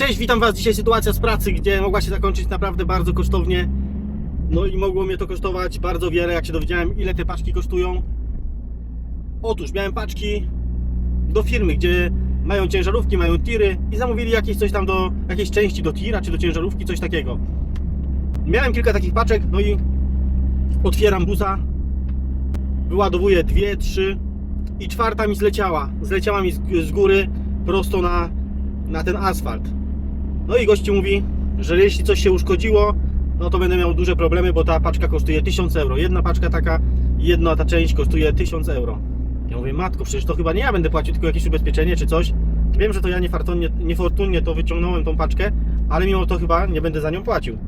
Cześć, witam Was. Dzisiaj sytuacja z pracy, gdzie mogła się zakończyć naprawdę bardzo kosztownie. No i mogło mnie to kosztować bardzo wiele, jak się dowiedziałem, ile te paczki kosztują. Otóż miałem paczki do firmy, gdzie mają ciężarówki, mają tiry i zamówili jakieś coś tam do jakiejś części do tira czy do ciężarówki, coś takiego. Miałem kilka takich paczek, no i otwieram buza, wyładowuję dwie, trzy i czwarta mi zleciała. Zleciała mi z góry prosto na, na ten asfalt. No i gościu mówi, że jeśli coś się uszkodziło, no to będę miał duże problemy, bo ta paczka kosztuje 1000 euro. Jedna paczka taka, jedna ta część kosztuje 1000 euro. Ja mówię, matko, przecież to chyba nie ja będę płacił, tylko jakieś ubezpieczenie czy coś. Wiem, że to ja niefortunnie, niefortunnie to wyciągnąłem tą paczkę, ale mimo to chyba nie będę za nią płacił.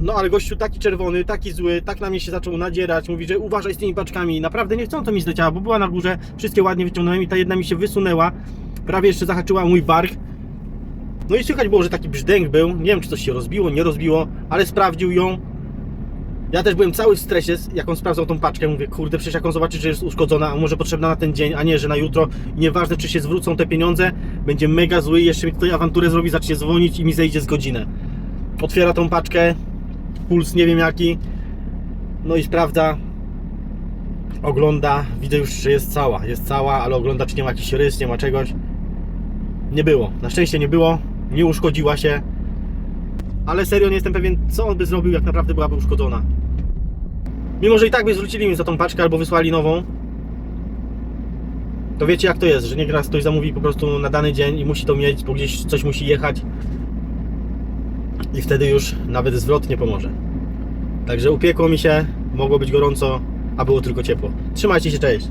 No ale gościu taki czerwony, taki zły, tak na mnie się zaczął nadzierać, mówi, że uważaj z tymi paczkami. Naprawdę nie chcą to mi zleciała, bo była na górze, wszystkie ładnie wyciągnąłem i ta jedna mi się wysunęła, prawie jeszcze zahaczyła mój bark. No i słychać było, że taki brzdęk był, nie wiem czy coś się rozbiło, nie rozbiło, ale sprawdził ją. Ja też byłem cały w stresie, jak on sprawdzał tą paczkę, mówię, kurde, przecież jak on zobaczy, że jest uszkodzona, a może potrzebna na ten dzień, a nie, że na jutro, nieważne czy się zwrócą te pieniądze, będzie mega zły, jeszcze mi tutaj awanturę zrobi, zacznie dzwonić i mi zejdzie z godzinę. Otwiera tą paczkę, puls nie wiem jaki, no i sprawdza, ogląda, widzę już, że jest cała, jest cała, ale ogląda, czy nie ma jakiś rys, nie ma czegoś. Nie było, na szczęście nie było, nie uszkodziła się, ale serio nie jestem pewien, co on by zrobił, jak naprawdę byłaby uszkodzona. Mimo, że i tak by zwrócili mi za tą paczkę albo wysłali nową, to wiecie jak to jest, że nieraz ktoś zamówi po prostu na dany dzień i musi to mieć, bo gdzieś coś musi jechać i wtedy już nawet zwrot nie pomoże. Także upiekło mi się, mogło być gorąco, a było tylko ciepło. Trzymajcie się, cześć!